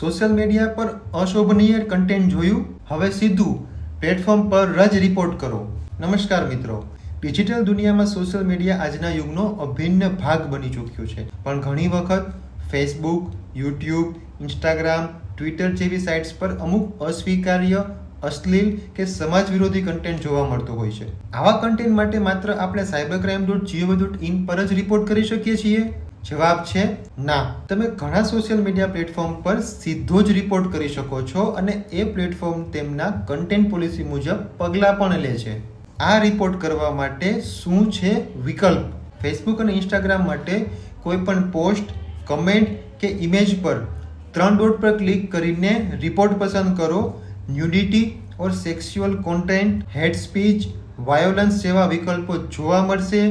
Social media પર અશોભનીય content જોયું? હવે સીધું પ્લેટફોર્મ પર જ રિપોર્ટ કરો. નમસ્કાર મિત્રો. ડિજિટલ દુનિયામાં સોશિયલ મીડિયા આજના યુગનો અભિન્ન ભાગ બની ચૂક્યું છે. પણ ઘણી વખત ફેસબુક યુટ્યુબ ઇન્સ્ટાગ્રામ ટ્વિટર જેવી સાઇટ્સ પર અમુક અસ્વીકાર્ય, અશ્લીલ કે સમાજ વિરોધી કન્ટેન્ટ જોવા મળતો હોય છે. આવા કન્ટેન્ટ માટે માત્ર આપણે cyber crime dot gov dot in પર જ રિપોર્ટ કરી શકીએ છીએ? જવાબ છે ના. તમે ઘણા સોશિયલ મીડિયા પ્લેટફોર્મ પર સીધો જ રિપોર્ટ કરી શકો છો અને એ પ્લેટફોર્મ તેમના કન્ટેન્ટ પોલિસી મુજબ પગલાં પણ લે છે. આ રિપોર્ટ કરવા માટે શું છે વિકલ્પ? ફેસબુક અને ઇન્સ્ટાગ્રામ માટે કોઈપણ પોસ્ટ કમેન્ટ કે ઇમેજ પર ત્રણ ડોટ પર ક્લિક કરીને રિપોર્ટ પસંદ કરો. Nudity or sexual content hate speech violence જેવા વિકલ્પો જોવા મળશે.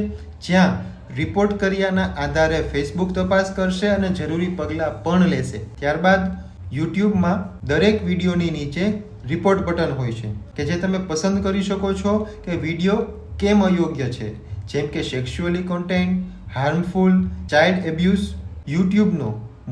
જ્યાં રિપોર્ટ કર્યાના આધારે ફેસબુક તપાસ કરશે અને જરૂરી પગલાં પણ લેશે. ત્યારબાદ યુટ્યુબમાં દરેક વિડીયોની નીચે રિપોર્ટ બટન હોય છે, કે જે તમે પસંદ કરી શકો છો કે વીડિયો કેમ અયોગ્ય છે. જેમ કે sexually content harmful child abuse યુટ્યુબનો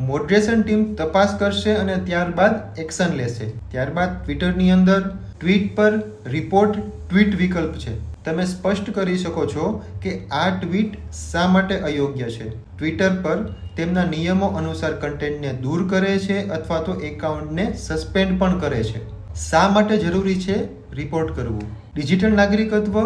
moderation team તપાસ કરશે અને ત્યારબાદ એક્શન લેશે. ત્યારબાદ ટ્વિટરની અંદર ટ્વીટ પર રિપોર્ટ ટ્વીટ વિકલ્પ છે. તમે સ્પષ્ટ કરી શકો છો કે આ ટ્વીટ શા માટે અયોગ્ય છે? ટ્વિટર પર તેમના નિયમો અનુસાર કન્ટેન્ટને દૂર કરે છે અથવા તો એકાઉન્ટને સસ્પેન્ડ પણ કરે છે. શા માટે જરૂરી છે? રિપોર્ટ કરવું. ડિજિટલ નાગરિકત્વ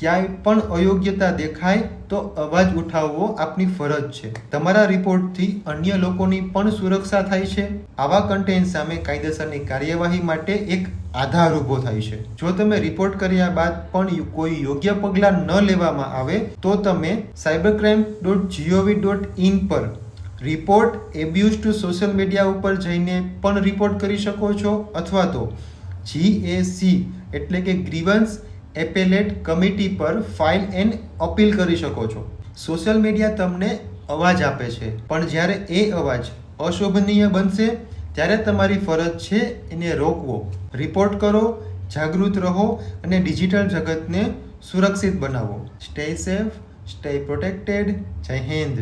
ક્યાંય પણ અયોગ્યતા દેખાય તો અવાજ ઉઠાવવો આપની ફરજ છે. તમારા રિપોર્ટથી અન્ય લોકોની પણ સુરક્ષા થાય છે. આવા કન્ટેન્ટ સામે કાયદેસરની કાર્યવાહી માટે એક આધાર ઊભો થાય છે. જો તમે રિપોર્ટ કર્યા બાદ પણ કોઈ યોગ્ય પગલાં ન લેવામાં આવે, તો તમે cyber crime dot gov dot in પર report abuse to social media ઉપર જઈને પણ રિપોર્ટ કરી શકો છો. અથવા તો જીએસી એટલે કે ગ્રીવન્સ એપેલેટ કમિટી પર ફાઇલ એન્ડ અપીલ કરી શકો છો. સોશિયલ મીડિયા તમને અવાજ આપે છે. પણ જ્યારે એ અવાજ અશોભનીય બનશે, ત્યારે તમારી ફરજ છે એને રોકવો. રિપોર્ટ કરો, જાગૃત રહો અને ડિજિટલ જગતને સુરક્ષિત બનાવો. Stay safe, stay protected. Jai Hind.